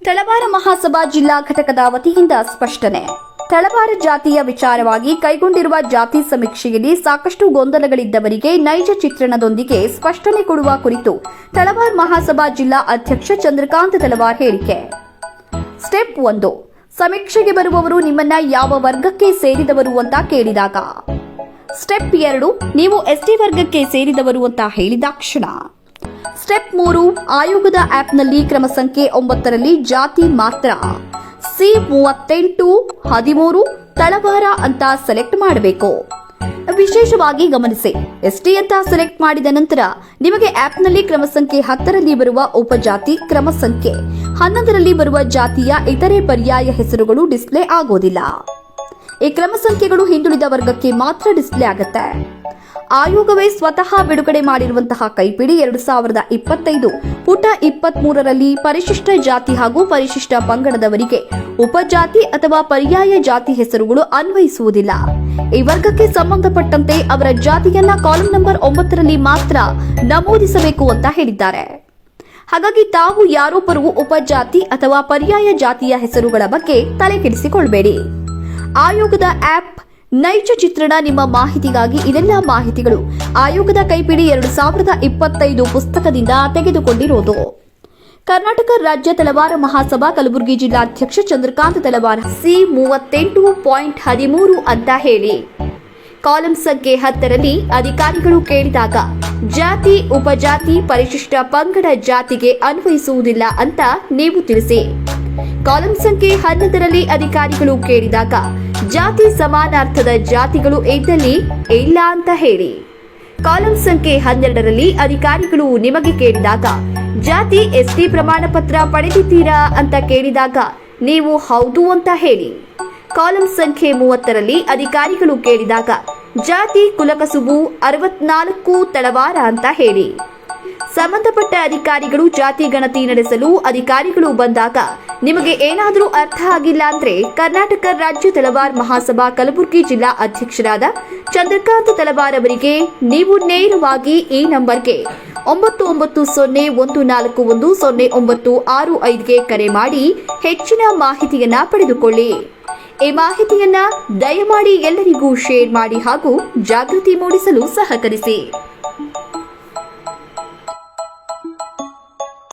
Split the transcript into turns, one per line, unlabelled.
ತಳವಾರ ಮಹಾಸಭಾ ಜಿಲ್ಲಾ ಘಟಕದ ವತಿಯಿಂದ ಸ್ಪಷ್ಟನೆ. ತಳವಾರ ಜಾತಿಯ ವಿಚಾರವಾಗಿ ಕೈಗೊಂಡಿರುವ ಜಾತಿ ಸಮೀಕ್ಷೆಯಲ್ಲಿ ಸಾಕಷ್ಟು ಗೊಂದಲಗಳಿದ್ದವರಿಗೆ ನೈಜ ಚಿತ್ರಣದೊಂದಿಗೆ ಸ್ಪಷ್ಟನೆ ಕೊಡುವ ಕುರಿತು ತಳವಾರ್ ಮಹಾಸಭಾ ಜಿಲ್ಲಾ ಅಧ್ಯಕ್ಷ ಚಂದ್ರಕಾಂತ್ ತಳವಾರ್ ಹೇಳಿಕೆ. ಸ್ಟೆಪ್ ಒಂದು. ಸಮೀಕ್ಷೆಗೆ ಬರುವವರು ನಿಮ್ಮನ್ನ ಯಾವ ವರ್ಗಕ್ಕೆ ಸೇರಿದವರು ಅಂತ ಕೇಳಿದಾಗ. ಸ್ಟೆಪ್ ಎರಡು. ನೀವು ಎಸ್ಟಿ ವರ್ಗಕ್ಕೆ ಸೇರಿದವರು ಅಂತ ಹೇಳಿದಾಕ್ಷಣ ಸ್ಟೆಪ್ ಮೂರು, ಆಯೋಗದ ಆಪ್ನಲ್ಲಿ ಕ್ರಮ ಸಂಖ್ಯೆ ಒಂಬತ್ತರಲ್ಲಿ ಜಾತಿ ಮಾತ್ರ. ಸಿ ಮೂವತ್ತೆಂಟು, ಹದಿಮೂರು, ತಳವಾರ ಅಂತ ಸೆಲೆಕ್ಟ್ ಮಾಡಬೇಕು. ವಿಶೇಷವಾಗಿ ಗಮನಿಸಿ, ಎಸ್ಟಿ ಅಂತ ಸೆಲೆಕ್ಟ್ ಮಾಡಿದ ನಂತರ ನಿಮಗೆ ಆಪ್ನಲ್ಲಿ ಕ್ರಮ ಸಂಖ್ಯೆ ಹತ್ತರಲ್ಲಿ ಬರುವ ಉಪಜಾತಿ ಕ್ರಮ ಸಂಖ್ಯೆ, ಹನ್ನೊಂದರಲ್ಲಿ ಬರುವ ಜಾತಿಯ ಇತರೆ ಪರ್ಯಾಯ ಹೆಸರುಗಳು ಡಿಸ್ಪ್ಲೇ ಆಗೋದಿಲ್ಲ. ಈ ಕ್ರಮ ಸಂಖ್ಯೆಗಳು ಹಿಂದುಳಿದ ವರ್ಗಕ್ಕೆ ಮಾತ್ರ ಡಿಸ್ಪ್ಲೇ ಆಗುತ್ತೆ. ಆಯೋಗವೇ ಸ್ವತಃ ಬಿಡುಗಡೆ ಮಾಡಿರುವಂತಹ ಕೈಪಿಡಿ ಎರಡು ಸಾವಿರದ ಇಪ್ಪತ್ತೈದು ಪುಟ ಇಪ್ಪತ್ತ್ ಮೂರರಲ್ಲಿ ಪರಿಶಿಷ್ಟ ಜಾತಿ ಹಾಗೂ ಪರಿಶಿಷ್ಟ ಪಂಗಡದವರಿಗೆ ಉಪಜಾತಿ ಅಥವಾ ಪರ್ಯಾಯ ಜಾತಿ ಹೆಸರುಗಳು ಅನ್ವಯಿಸುವುದಿಲ್ಲ. ಈ ವರ್ಗಕ್ಕೆ ಸಂಬಂಧಪಟ್ಟಂತೆ ಅವರ ಜಾತಿಯನ್ನ ಕಾಲಂ ನಂಬರ್ ಒಂಬತ್ತರಲ್ಲಿ ಮಾತ್ರ ನಮೂದಿಸಬೇಕು ಅಂತ ಹೇಳಿದ್ದಾರೆ. ಹಾಗಾಗಿ ತಾವು ಯಾರೊಬ್ಬರು ಉಪಜಾತಿ ಅಥವಾ ಪರ್ಯಾಯ ಜಾತಿಯ ಹೆಸರುಗಳ ಬಗ್ಗೆ ತಲೆಕೆಡಿಸಿಕೊಳ್ಬೇಡಿ. ಆಯೋಗದ ಆಪ್ ನೈಜ ಚಿತ್ರಣ ನಿಮ್ಮ ಮಾಹಿತಿಗಾಗಿ ಇದೆಲ್ಲ ಮಾಹಿತಿಗಳು. ಆಯೋಗದ ಕೈಪಿಡಿ ಎರಡು ಸಾವಿರದ ಇಪ್ಪತ್ತೈದು ಪುಸ್ತಕದಿಂದ ತೆಗೆದುಕೊಂಡಿರೋದು. ಕರ್ನಾಟಕ ರಾಜ್ಯ ತಲವಾರ ಮಹಾಸಭಾ ಕಲಬುರಗಿ ಜಿಲ್ಲಾಧ್ಯಕ್ಷ ಚಂದ್ರಕಾಂತ್ ತಲವಾರ ಸಿ ಮೂವತ್ತೆಂಟು ಪಾಯಿಂಟ್ ಹದಿಮೂರು ಅಂತ ಹೇಳಿ. ಕಾಲಂ ಸಂಖ್ಯೆ ಹತ್ತರಲ್ಲಿ ಅಧಿಕಾರಿಗಳು ಕೇಳಿದಾಗ, ಜಾತಿ, ಉಪಜಾತಿ, ಪರಿಶಿಷ್ಟ ಪಂಗಡ ಜಾತಿಗೆ ಅನ್ವಯಿಸುವುದಿಲ್ಲ ಅಂತ ನೀವು ತಿಳಿಸಿ. ಕಾಲಂ ಸಂಖ್ಯೆ ಹನ್ನೊಂದರಲ್ಲಿ ಅಧಿಕಾರಿಗಳು ಕೇಳಿದಾಗ, ಜಾತಿ ಸಮಾನಾರ್ಥದ ಜಾತಿಗಳು ಇದ್ದಲ್ಲಿ ಇಲ್ಲ ಅಂತ ಹೇಳಿ. ಕಾಲಂ ಸಂಖ್ಯೆ ಹನ್ನೆರಡರಲ್ಲಿ ಅಧಿಕಾರಿಗಳು ನಿಮಗೆ ಕೇಳಿದಾಗ, ಜಾತಿ ಎಸ್ಟಿ ಪ್ರಮಾಣ ಪತ್ರ ಪಡೆದಿದ್ದೀರಾ ಅಂತ ಕೇಳಿದಾಗ, ನೀವು ಹೌದು ಅಂತ ಹೇಳಿ. ಕಾಲಂ ಸಂಖ್ಯೆ ಮೂವತ್ತರಲ್ಲಿ ಅಧಿಕಾರಿಗಳು ಕೇಳಿದಾಗ, ಜಾತಿ ಕುಲಕಸುಬು ಅರವತ್ನಾಲ್ಕು ತಳವಾರ ಅಂತ ಹೇಳಿ. ಸಂಬಂಧಪಟ್ಟ ಅಧಿಕಾರಿಗಳು ಜಾತಿ ಗಣತಿ ನಡೆಸಲು ಅಧಿಕಾರಿಗಳು ಬಂದಾಗ ನಿಮಗೆ ಏನಾದರೂ ಅರ್ಥ ಆಗಿಲ್ಲ ಅಂದ್ರೆ ಕರ್ನಾಟಕ ರಾಜ್ಯ ತಳವಾರ್ ಮಹಾಸಭಾ ಕಲಬುರಗಿ ಜಿಲ್ಲಾ ಅಧ್ಯಕ್ಷರಾದ ಚಂದ್ರಕಾಂತ್ ತಳವಾರ್ ಅವರಿಗೆ ನೀವು ನೇರವಾಗಿ ಈ ನಂಬರ್ಗೆ ಒಂಬತ್ತು ಒಂಬತ್ತು ಸೊನ್ನೆ ಒಂದು ನಾಲ್ಕು ಒಂದು ಸೊನ್ನೆ ಒಂಬತ್ತು ಆರು ಐದುಗೆ ಕರೆ ಮಾಡಿ ಹೆಚ್ಚಿನ ಮಾಹಿತಿಯನ್ನ ಪಡೆದುಕೊಳ್ಳಿ. ಈ ಮಾಹಿತಿಯನ್ನ ದಯಮಾಡಿ ಎಲ್ಲರಿಗೂ ಶೇರ್ ಮಾಡಿ ಹಾಗೂ ಜಾಗೃತಿ ಮೂಡಿಸಲು ಸಹಕರಿಸಿ.